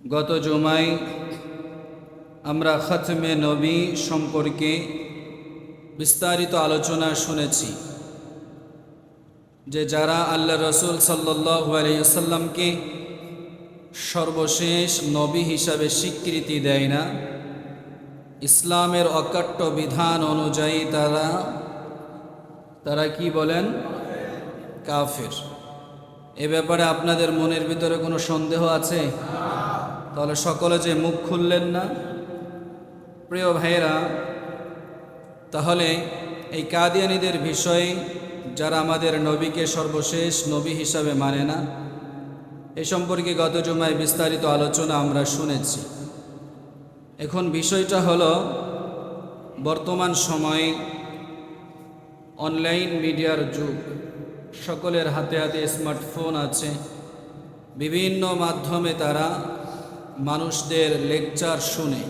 গত জুমায় আমরা খতমে নবী সম্পর্কে বিস্তারিত আলোচনা শুনেছি যে যারা আল্লাহ রসুল সাল্লাসাল্লামকে সর্বশেষ নবী হিসাবে স্বীকৃতি দেয় না, ইসলামের অকাট্য বিধান অনুযায়ী তারা তারা কি বলেন? কাফের। এ ব্যাপারে আপনাদের মনের ভিতরে কোনো সন্দেহ আছে? তাহলে সকলে যে মুখ খুললেন না? প্রিয় ভাইয়েরা, তাহলে এই কাদিয়ানিদের বিষয়ে যারা আমাদের নবীকে সর্বশেষ নবী হিসাবে মানে না, এ সম্পর্কে গত জুমায় বিস্তারিত আলোচনা আমরা শুনেছি। এখন বিষয়টা হলো, বর্তমান সময়ে অনলাইন মিডিয়ার যুগ। সকলের হাতে হাতে স্মার্টফোন আছে। বিভিন্ন মাধ্যমে তারা মানুষদের লেকচার শুনে,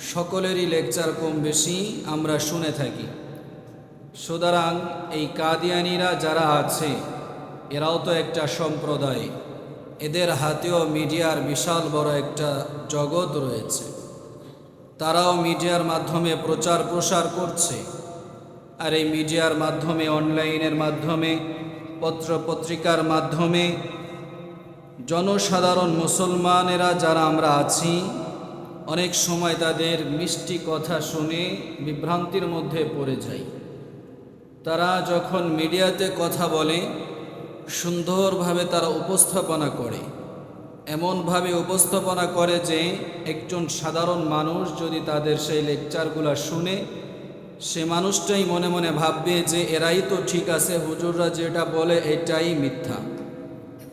সকলেরই লেকচার কম বেশি আমরা শুনে থাকি। সুতরাং এই কাদিয়ানিরা যারা আছে, এরাও তো একটা সম্প্রদায়। এদের হাতেও মিডিয়ার বিশাল বড় একটা জগৎ রয়েছে। তারাও মিডিয়ার মাধ্যমে প্রচার প্রসার করছে। আর এই মিডিয়ার মাধ্যমে, অনলাইনের মাধ্যমে, পত্র পত্রিকার মাধ্যমে জনসাধারণ মুসলমানেরা যারা আমরা আছি, অনেক সময় তাদের মিষ্টি কথা শুনে বিভ্রান্তির মধ্যে পড়ে যাই। তারা যখন মিডিয়াতে কথা বলে, সুন্দরভাবে তারা উপস্থাপনা করে। এমনভাবে উপস্থাপনা করে যে একজন সাধারণ মানুষ যদি তাদের সেই লেকচারগুলো শুনে, সে মানুষটাই মনে মনে ভাববে যে, এরাই তো ঠিক আছে, হুজুররা যেটা বলে, এটাই মিথ্যা।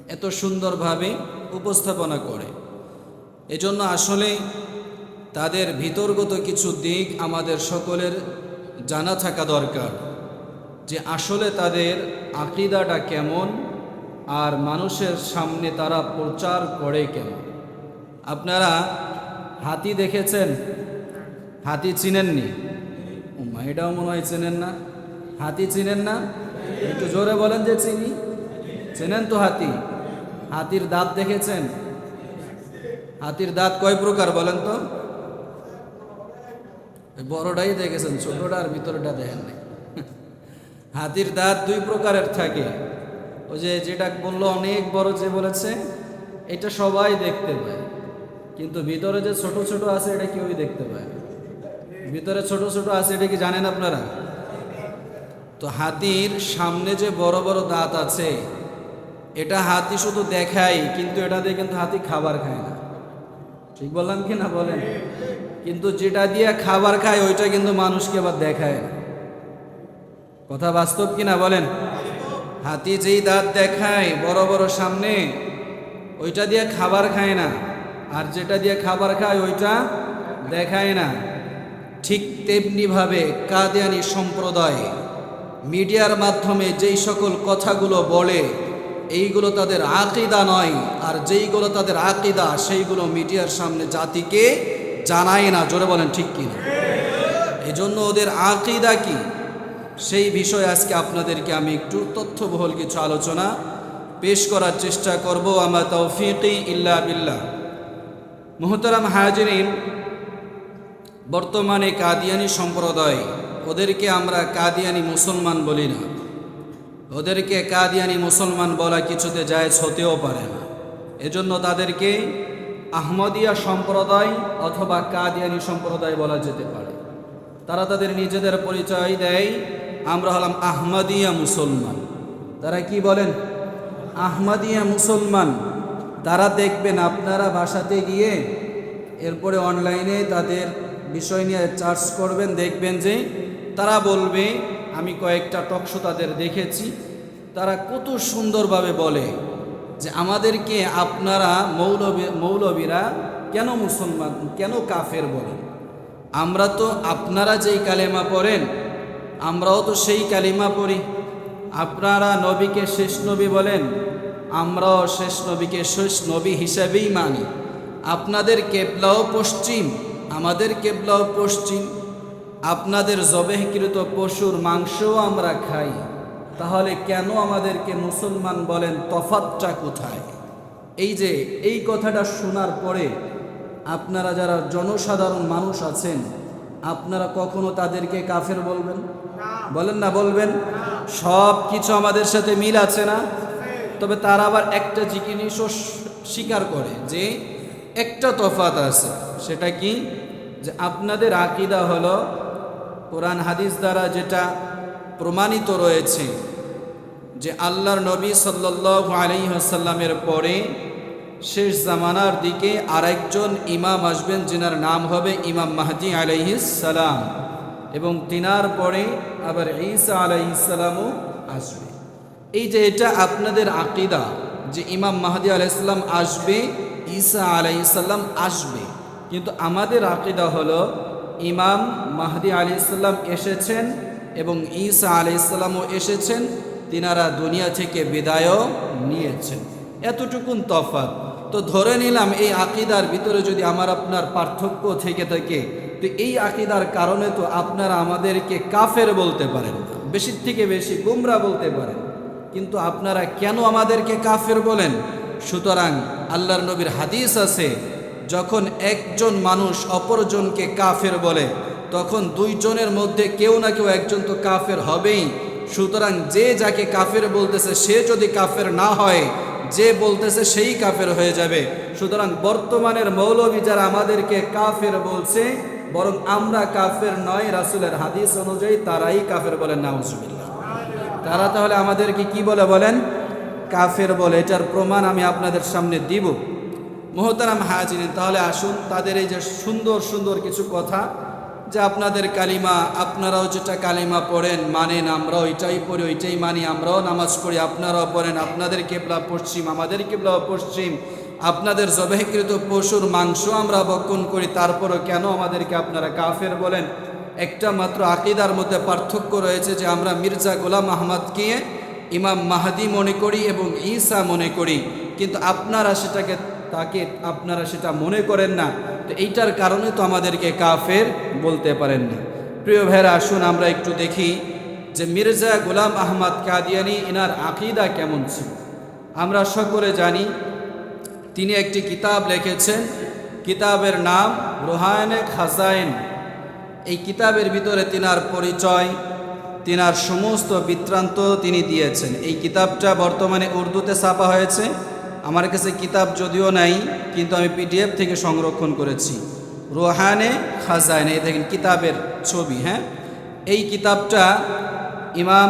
এত সুন্দরভাবে উপস্থাপনা করে। এজন্য আসলে তাদের ভিতরগত কিছু দিক আমাদের সকলের জানা থাকা দরকার যে আসলে তাদের আকিদাটা কেমন আর মানুষের সামনে তারা প্রচার করে কেমন আপনারা হাতি দেখেছেন? হাতি চিনেননি? এটাও মনে হয় চেনেন না। হাতি চিনেন না? একটু জোরে বলেন যে চিনি। চেনেন তো হাতি? হাতির দাঁত দেখেছেন? হাতির দাঁত কয় প্রকার বলেন তো? বড়টাই দেখেছেন ছোটটা আর ভিতরটা দেখেন নাই। হাতির দাঁত দুই প্রকারের থাকে। ওই যে যেটা বলল অনেক বড় যে বলেছে, এটা সবাই দেখতে পায়। কিন্তু ভিতরে যে ছোট ছোট আছে, এটা কেউই দেখতে পায় ভিতরে ছোট ছোট আছে, এটা কি জানেন আপনারা? তো হাতির সামনে যে বড় বড় দাঁত আছে এটা হাতি শুধু দেখাই কিন্তু এটা দিয়ে কিন্তু হাতি খাবার খায় না। ঠিক বললাম কি না বলেন? কিন্তু যেটা দিয়ে খাবার খায়, ওইটা কিন্তু মানুষকে আবার দেখায় না। কথা বাস্তব কি না বলেন? হাতি যেই দাঁত দেখায়, বড় বড় সামনে, ওইটা দিয়ে খাবার খায় না। আর যেটা দিয়ে খাবার খায়, ওইটা দেখায় না। ঠিক তেমনিভাবে কাদিয়ানি সম্প্রদায়, মিডিয়ার মাধ্যমে যেই সকল কথাগুলো বলে এইগুলো তাদের আকিদা নয়। আর যেইগুলো তাদের আকিদা, সেইগুলো মিডিয়ার সামনে জাতিকে জানায় না। জোরে বলেন, ঠিক কিনা? এজন্য ওদের আকিদা কি? সেই বিষয়ে আজকে আপনাদেরকে আমি একটু তথ্যবহল কিছু আলোচনা পেশ করার চেষ্টা করব। আমার তৌফিকি ইল্লা বিল্লাহ। মোহতারাম হাজিরিন, বর্তমানে কাদিয়ানি সম্প্রদায়, ওদেরকে আমরা কাদিয়ানি মুসলমান বলি না। ওদেরকে কাদিয়ানি মুসলমান বলা কিছুতে জায়জ হতেও পারে না। এজন্য তাদেরকে আহমদিয়া সম্প্রদায় অথবা কাদিয়ানি সম্প্রদায় বলা যেতে পারে। তারা তাদের নিজেদের পরিচয় দেয়, আমরা হলাম আহমদিয়া মুসলমান। তারা কি বলেন? আহমদিয়া মুসলমান, তারা দেখবেন আপনারা বাসাতে গিয়ে এরপরে অনলাইনে তাদের বিষয় নিয়ে চার্জ করবেন, দেখবেন যে তারা বলবে, আমি কয়েকটা টকশো তাদের দেখেছি। তারা কত সুন্দরভাবে বলে যে আমাদেরকে আপনারা মৌলবী, মৌলবীরা কেন মুসলমান, কেন কাফের বলেন আমরা তো আপনারা যেই কালেমা পড়েন, আমরাও তো সেই কালিমা পড়ি। আপনারা নবীকে শেষ নবী বলেন, আমরাও শেষ নবীকে শেষ নবী হিসেবেই মানি। আপনাদের কেবলাও পশ্চিম, আমাদের কেবলাও পশ্চিম। আপনাদের জবেহকৃত পশুর মাংসও আমরা খাই। তাহলে কেন আমাদেরকে মুসলমান বলেন তফাতটা কোথায়? এই যে, এই কথাটা শোনার পরে আপনারা যারা জনসাধারণ মানুষ আছেন, আপনারা কখনো তাদেরকে কাফের বলবেন? বলেন না, বলবেন? সব কিছু আমাদের সাথে মিল আছে না? তবে তারা আবার একটা জিনিসও স্বীকার করে যে একটা তফাত আছে। সেটা কি? যে আপনাদের আকিদা হলো কোরআন হাদিস দ্বারা যেটা প্রমাণিত রয়েছে যে আল্লাহর নবী সাল্লাল্লাহু আলাইহি ওয়াসাল্লামের পরে শেষ জামানার দিকে আরেকজন ইমাম আসবেন, যেনার নাম হবে ইমাম মাহদি সালাম এবং তিনার পরে আবার ঈসা আলাইহিস সালামও আসবে। এই যে এটা আপনাদের আকিদা যে ইমাম মাহদি আলাইসাল্লাম আসবে, ঈসা আলাইসাল্লাম আসবে, কিন্তু আমাদের আকিদা হলো ইমাম মাহদি আলাইসাল্লাম এসেছেন এবং ঈসা আলাইসাল্লামও এসেছেন, তিনারা দুনিয়া থেকে বিদায়ও নিয়েছেন। এতটুকুন তফাৎ। তো ধরে নিলাম এই আকিদার ভিতরে যদি আমার আপনার পার্থক্য থেকে থাকে, তো এই আকিদার কারণে তো আপনারা আমাদেরকে কাফের বলতে পারেন বেশির থেকে বেশি গুমরা বলতে পারেন। কিন্তু আপনারা কেন আমাদেরকে কাফের বলেন? সুতরাং আল্লাহর নবীর হাদিস আছে, যখন একজন মানুষ অপরজনকে কাফের বলে তখন দুইজনের মধ্যে কেউ না কেউ একজন তো কাফের হবেই। সুতরাং যে যাকে কাফের বলতেছে, সে যদি কাফের না হয়, যে বলতেছে সেই কাফের হয়ে যাবে। সুতরাং বর্তমানের মৌলবী যারা আমাদেরকে কাফের বলছে, বরং আমরা কাফের নয়, রাসুলের হাদিস অনুযায়ী তারাই কাফের বলেন নাউজুবিল্লাহ। তারা তাহলে আমাদেরকে কি বলে বলেন? কাফের বলে, এটার প্রমাণ আমি আপনাদের সামনে দিব। মোহতারাম হাজিরিন, তাহলে আসুন, তাদের এই যে সুন্দর সুন্দর কিছু কথা যে আপনাদের কালিমা, আপনারাও যেটা কালিমা পড়েন, মানেন আমরাও এটাই পড়ি, ওইটাই মানি, আমরাও নামাজ পড়ি, আপনারাও পড়েন, আপনাদের কেবলা পশ্চিম, আমাদের কেবলাও পশ্চিম, আপনাদের জবেহকৃত পশুর মাংস আমরা বক্ষণ করি, তারপরও কেন আমাদেরকে আপনারা কাফের বলেন? একটা মাত্র আকিদার মধ্যে পার্থক্য রয়েছে যে আমরা মির্জা গোলাম আহমদকে ইমাম মাহাদি মনে করি এবং ঈসা মনে করি, কিন্তু আপনারা সেটাকে তাকে আপনারা সেটা মনে করেন না। তো এইটার কারণে তো আমাদেরকে কাফের বলতে পারেন না। প্রিয় ভাইরা আসুন আমরা একটু দেখি যে মির্জা গোলাম আহমদ কাদিয়ানি ইনার আকিদা কেমন ছিল। আমরা সকলে জানি, তিনি একটি কিতাব লিখেছেন। কিতাবের নাম রোহায়নে খাজাইন। এই কিতাবের ভিতরে তিনার পরিচয়, তিনার সমস্ত বৃত্তান্ত তিনি দিয়েছেন। এই কিতাবটা বর্তমানে উর্দুতে ছাপা হয়েছে। আমার কাছে কিতাব যদিও নাই, কিন্তু আমি পিডিএফ থেকে সংরক্ষণ করেছি। রোহানে খাজাইন, এই দেখেন কিতাবের ছবি হ্যাঁ? এই কিতাবটা ইমাম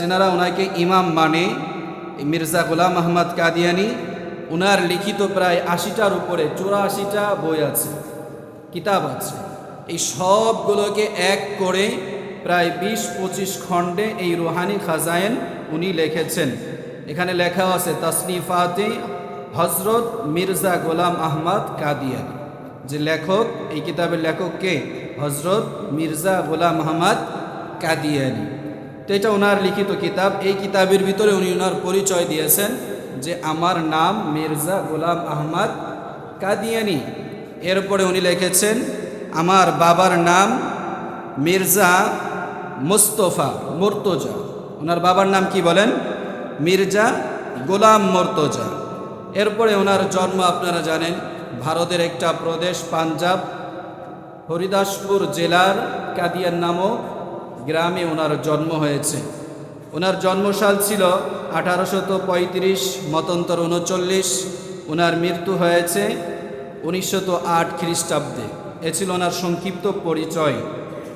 যেনারা ওনাকে ইমাম মানে মির্জা গোলাম আহমদ কাদিয়ানি ওনার লিখিত প্রায় আশিটার উপরে, চুরাশিটা বই আছে, কিতাব আছে। এই সবগুলোকে এক করে প্রায় বিশ পঁচিশ খণ্ডে এই রুহানি খাজায়েন উনি লিখেছেন। এখানে লেখা আছে, তাসনিফাতে হজরত মির্জা গোলাম আহমদ কাদিয়ানি। যে লেখক, এই কিতাবের লেখক কে? হজরত মির্জা গোলাম আহমদ কাদিয়ানি। তো এটা ওনার লিখিত কিতাব। এই কিতাবের ভিতরে উনি ওনার পরিচয় দিয়েছেন যে আমার নাম মির্জা গোলাম আহমদ কাদিয়ানি। এরপরে উনি লিখেছেন, আমার বাবার নাম মির্জা মুস্তফা মর্তজা। ওনার বাবার নাম কি বলেন? মির্জা গোলাম মর্তজা। এরপরে ওনার জন্ম আপনারা জানেন, ভারতের একটা প্রদেশ, পাঞ্জাব। হরিদাসপুর জেলার কাদিয়ান নামক গ্রামে ওনার জন্ম হয়েছে। ওনার জন্মসাল ছিল আঠারোশত পঁয়ত্রিশ, মতন্তর উনচল্লিশ। ওনার মৃত্যু হয়েছে উনিশশত আট খ্রিস্টাব্দে। এ ছিল ওনার সংক্ষিপ্ত পরিচয়।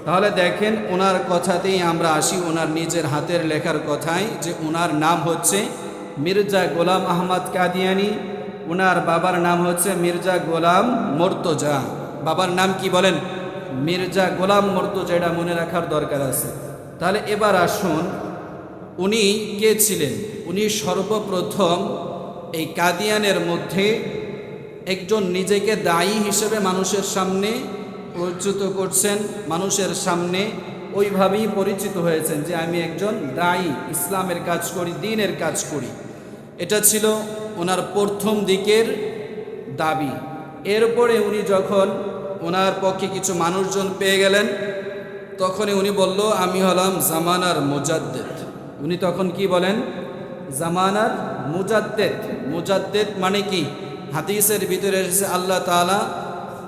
তাহলে দেখেন ওনার কথাতেই আমরা আসি, ওনার নিজের হাতের লেখার কথায় যে ওনার নাম হচ্ছে মির্জা গোলাম আহমদ কাদিয়ানি, ওনার বাবার নাম হচ্ছে মির্জা গোলাম মর্তজা। বাবার নাম কি বলেন? মির্জা গোলাম মর্তজা, এটা মনে রাখার দরকার আছে। তাহলে এবার আসুন, উনি কে ছিলেন? উনি সর্বপ্রথম এই কাদিয়ানের মধ্যে একজন নিজেকে দায়ী হিসেবে মানুষের সামনে পরিচিত করছেন মানুষের সামনে, ওইভাবেই পরিচিত হয়েছেন যে আমি একজন দায়ী, ইসলামের কাজ করি, দিনের কাজ করি। এটা ছিল ওনার প্রথম দিকের দাবি। এরপরে উনি যখন ওনার পক্ষে কিছু মানুষজন পেয়ে গেলেন, তখনই উনি বলল, আমি হলাম জামানার মোজাদ্দেদ। উনি তখন কি বলেন? জামানার মুজাদ্দেদ। মুজাদ্দেদ মানে কি? হাদিসের ভিতরে এসেছে, আল্লাহ তাআলা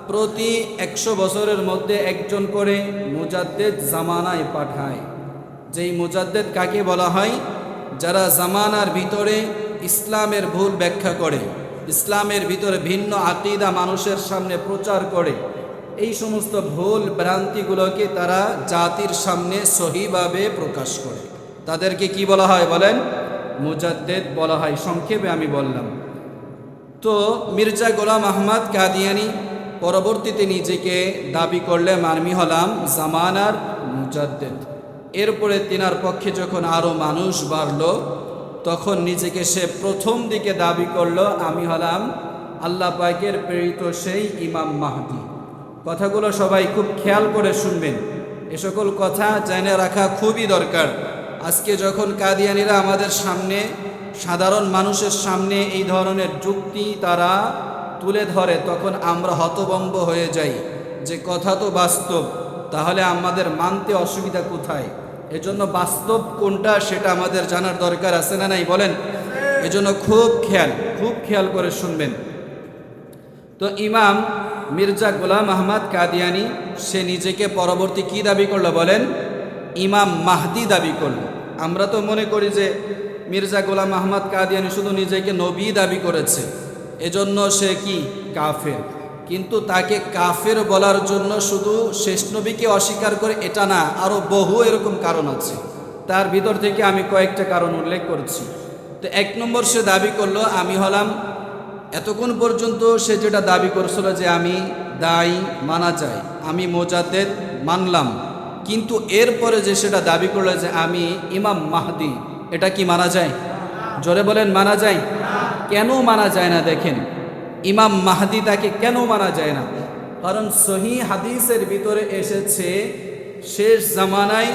প্রতি একশো বছরের মধ্যে একজন করে মুজাদ্দেদ জামানায় পাঠায়। যেই মুজাদ্দেদ কাকে বলা হয়? যারা জামানার ভিতরে ইসলামের ভুল ব্যাখ্যা করে, ইসলামের ভিতরে ভিন্ন আকিদা মানুষের সামনে প্রচার করে, এই সমস্ত ভুল ভ্রান্তিগুলোকে তারা জাতির সামনে সহিভাবে প্রকাশ করে। তাদেরকে কি বলা হয় বলেন? মুজাদ্দেদ বলা হয়। সংক্ষেপে আমি বললাম। তো মির্জা গোলাম আহমদ কাদিয়ানি পরবর্তীতে নিজেকে দাবি করলে মার্মি হলাম জামানার মুজাদ্দেদ। এরপরে তিনার পক্ষে যখন আরও মানুষ বাড়ল, তখন নিজেকে সে প্রথম দিকে দাবি করল, আমি হলাম আল্লাহ পাকের প্রেরিত সেই ইমাম মাহদি। কথাগুলো সবাই খুব খেয়াল করে শুনবেন। এ সকল কথা জেনে রাখা খুবই দরকার। আজকে যখন কাদিয়ানিরা আমাদের সামনে, সাধারণ মানুষের সামনে এই ধরনের যুক্তি তারা তুলে ধরে, তখন আমরা হতবম্ব হয়ে যাই। যে কথা তো বাস্তব, তাহলে আমাদের মানতে অসুবিধা কোথায়? এজন্য বাস্তব কোনটা সেটা আমাদের জানার দরকার আছে না নাই বলেন? এজন্য খুব খেয়াল খুব খেয়াল করে শুনবেন। তো ইমাম মির্জা গোলাম আহমদ কাদিয়ানি, সে নিজেকে পরবর্তী কি দাবি করল বলেন? ইমাম মাহদি দাবি করল। আমরা তো মনে করি যে মির্জা গোলাম আহমদ কাদিয়ানি শুধু নিজেকে নবী দাবি করেছে। এজন্য সে কি? কাফের। কিন্তু তাকে কাফের বলার জন্য শুধু শেষ নবীকে অস্বীকার করে এটা না আরও বহু এরকম কারণ আছে। তার ভিতর থেকে আমি কয়েকটা কারণ উল্লেখ করছি। তো এক নম্বর সে দাবি করল, আমি হলাম এতক্ষণ পর্যন্ত সে যেটা দাবি করছিল যে আমি দায়ী, মানা যায়, আমি মোজাদ্দেদ মানলাম। কিন্তু এরপরে যে সেটা দাবি করল যে আমি ইমাম মাহদি, এটা কি মানা যায়? জোরে বলেন, মানা যায়? কেন মানা যায় না দেখেন? ইমাম মাহাদি তাকে কেন মানা যায় না? কারণ সহি হাদিসের ভিতরে এসেছে, শেষ জামানায়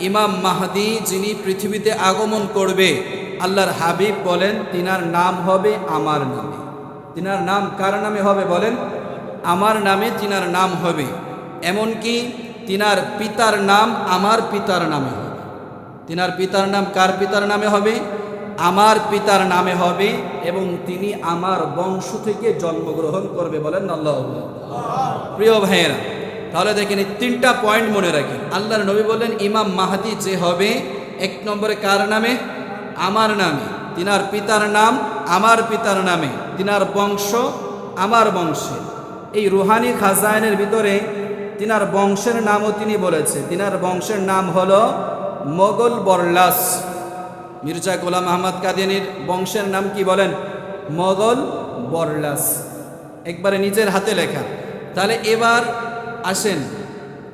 ইমাম মাহাদি যিনি পৃথিবীতে আগমন করবে, আল্লাহর হাবিব বলেন, তিনার নাম হবে আমার নামে। তিনার নাম কার নামে হবে বলেন? আমার নামে তিনার নাম হবে। এমনকি তিনার পিতার নাম আমার পিতার নামে হবে। তিনার পিতার নাম কার পিতার নামে হবে? আমার পিতার নামে হবে এবং তিনি আমার বংশ থেকে জন্মগ্রহণ করবে বলেন আল্লাহ। প্রিয় ভাইয়েরা, তাহলে দেখেন এই তিনটা পয়েন্ট মনে রাখেন। আল্লাহর নবী বললেন, ইমাম মাহাদি যে হবে, এক নম্বরে কার নামে? আমার নামে। তিনার পিতার নাম আমার পিতার নামে। তিনার বংশ আমার বংশে। এই রুহানি খাজায়নের ভিতরে তিনার বংশের নামও তিনি বলেছে। তিনার বংশের নাম হলো মোগল বরলাস। মির্জা গোলাম আহমদ কাদিয়ানির বংশের নাম কি বলেন? মোগল বরলাস। একবারে নিজের হাতে লেখা। তাহলে এবার আসেন,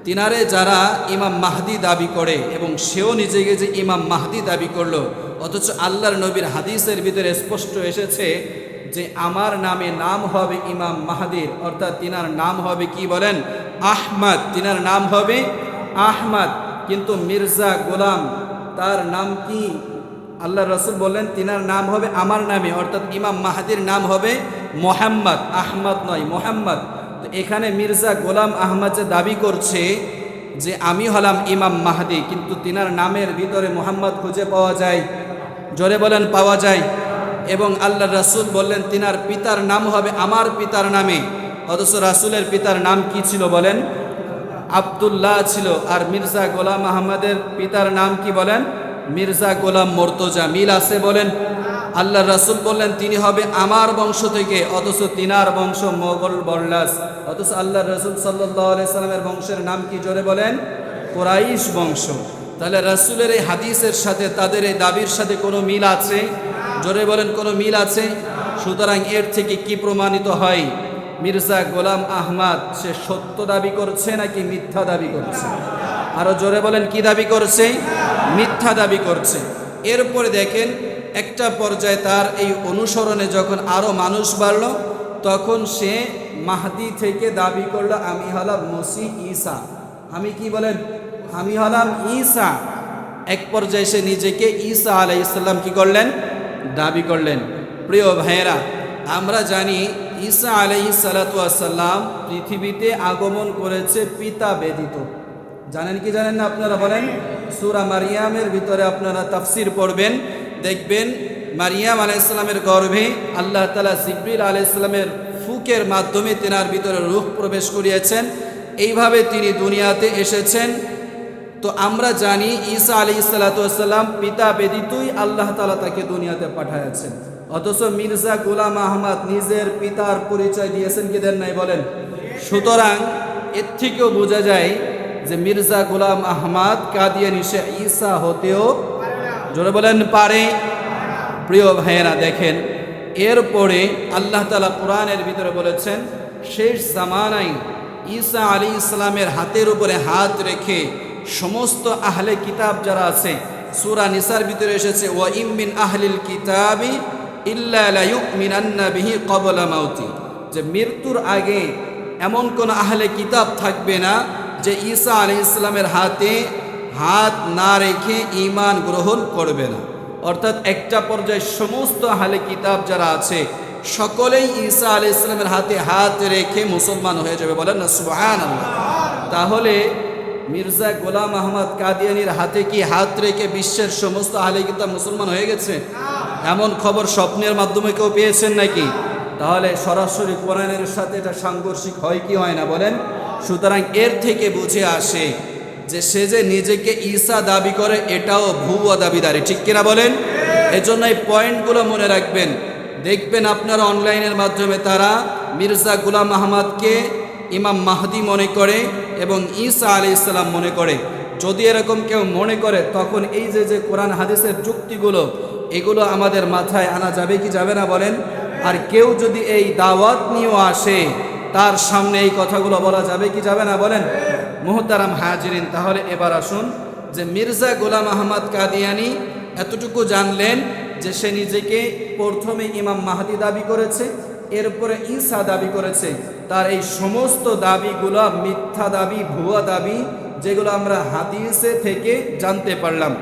তিনারে যারা ইমাম মাহদি দাবি করে এবং সেও নিজেকে যে ইমাম মাহদি দাবি করল, অথচ আল্লাহর নবীর হাদিসের ভিতরে স্পষ্ট এসেছে যে আমার নামে নাম হবে ইমাম মাহাদির, অর্থাৎ তিনার নাম হবে কি বলেন? আহমদ। তিনার নাম হবে আহমদ। কিন্তু মির্জা গোলাম, তার নাম কি? আল্লাহ রসুল বললেন তিনার নাম হবে আমার নামে, অর্থাৎ ইমাম মাহাদির নাম হবে মোহাম্মদ, আহমদ নয়, মোহাম্মদ। তো এখানে মির্জা গোলাম আহমদ যে দাবি করছে যে আমি হলাম ইমাম মাহাদি, কিন্তু তিনার নামের ভিতরে মোহাম্মদ খুঁজে পাওয়া যায়, জোরে বলেন পাওয়া যায়। এবং আল্লাহ রাসুল বললেন, তিনার পিতার নাম হবে আমার পিতার নামে। অথচ রাসুলের পিতার নাম কি ছিল বলেন? আবদুল্লাহ ছিল, আর মির্জা গোলাম আহমদের পিতার নাম কি বলেন? মির্জা গোলাম মর্তজা, মিল আছে বলেন? আল্লাহ রাসুল বললেন, তিনি হবে আমার বংশ থেকে, অথচ তিনার বংশ মোগল বল্লাস অথচ আল্লাহ রসুল সাল্লাহ সাল্লামের বংশের নাম কি জোরে বলেন? কোরাইশ বংশ। তাহলে রাসুলের এই হাদিসের সাথে তাদের এই দাবির সাথে কোনো মিল আছে? জোরে বলেন, কোনো মিল আছে? সুতরাং এর থেকে কি প্রমাণিত হয়? মির্জা গোলাম আহমাদ, সে সত্য দাবি করছে নাকি মিথ্যা দাবি করছে? আরও জোরে বলেন, কি দাবি করছে? মিথ্যা দাবি করছে। এরপরে দেখেন, একটা পর্যায়ে তার এই অনুসরণে যখন আরও মানুষ বাড়ল, তখন সে মাহদি থেকে দাবি করল, আমি হলাম মসি ঈসা। আমি কি বলেন? আমি হলাম ঈসা। এক পর্যায়ে সে নিজেকে ঈসা আলাই ইসলাম কি করলেন? দাবি করলেন। প্রিয় ভাইয়েরা, আমরা জানি ঈসা আলাইহি সালাতাম পৃথিবীতে আগমন করেছে পিতা ব্যতীত। জানেন কি জানেন না আপনারা বলেন? সুরা মারিয়ামের ভিতরে আপনারা তাফসির পড়বেন, দেখবেন মারিয়াম আলাইসালামের গর্ভে আল্লাহ তালা জিব্রিল আলাইসালামের ফুকের মাধ্যমে তেনার ভিতরে রূহ প্রবেশ করিয়েছেন। এইভাবে তিনি দুনিয়াতে এসেছেন। তো আমরা জানি ঈসা আলী সালাতাম পিতা বেদিতই আল্লাহ তালা তাকে দুনিয়াতে পাঠাইয়াছেন অথচ মির্জা গোলাম আহমদ নিজের পিতার পরিচয় দিয়েছেন কি দেন নাই বলেন? সুতরাং এর থেকেও বোঝা যায় যে মির্জা গোলাম আহমদ কাদিয়ানি সে ঈসা হতেও, জোরে বলেন, পারে। প্রিয় ভাইয়েরা, দেখেন, এরপরে আল্লাহ তালা কোরআনের ভিতরে বলেছেন, শেষ জামানায় ঈসা আলী ইসলামের হাতের উপরে হাত রেখে সমস্ত আহলে কিতাব যারা আছে, সুরা নিসার ভিতরে এসেছে, ওয়া ইমিন আহলিল কিতাবি ইল্লা কবলা মাউতি। যে মৃত্যুর আগে এমন কোন আহলে কিতাব থাকবে না যে ঈসা আলী ইসলামের হাতে হাত না রেখে ইমান গ্রহণ করবে না। অর্থাৎ একটা পর্যায়ে সমস্ত হালে কিতাব যারা আছে, সকলেই ঈসা আলী ইসলামের হাতে হাত রেখে মুসলমান হয়ে যাবে বলেন না? সুবহান তাহলে মির্জা গোলাম আহমদ কাদিয়ানির হাতে কি হাত রেখে বিশ্বের সমস্ত আহলে কিতাব মুসলমান হয়ে গেছে? এমন খবর স্বপ্নের মাধ্যমে কেউ পেয়েছেন নাকি? তাহলে সরাসরি কোরআনের সাথে এটা সাংঘর্ষিক হয় কি হয় না বলেন? সুতরাং এর থেকে বুঝে আসে যে সে যে নিজেকে ঈসা দাবি করে, এটাও ভুয়া দাবিদারি। ঠিক কিনা বলেন? এজন্য এই পয়েন্টগুলো মনে রাখবেন। দেখবেন আপনারা অনলাইনের মাধ্যমে তারা মির্জা গুলাম আহমদকে ইমাম মাহদি মনে করে এবং ঈসা আলি ইসলাম মনে করে। যদি এরকম কেউ মনে করে, তখন এই যে যে কোরআন হাদিসের যুক্তিগুলো, এগুলো আমাদের মাথায় আনা যাবে কি যাবে না বলেন? আর কেউ যদি এই দাওয়াত নিয়েও আসে তার সামনে এই কথাগুলো বলা যাবে, কি যাবে না বলেন? মোহতারাম হাজিরিন, তাহলে এবার আসুন যে মির্জা গোলাম আহমদ কাদিয়ানি এতটুকু জানলেন যে সে নিজেকে প্রথমে ইমাম মাহাদি দাবি করেছে, এরপরে ঈসা দাবি করেছে। তার এই সমস্ত দাবিগুলো মিথ্যা দাবি, ভুয়া দাবি, যেগুলো আমরা হাদিসে থেকে জানতে পারলাম।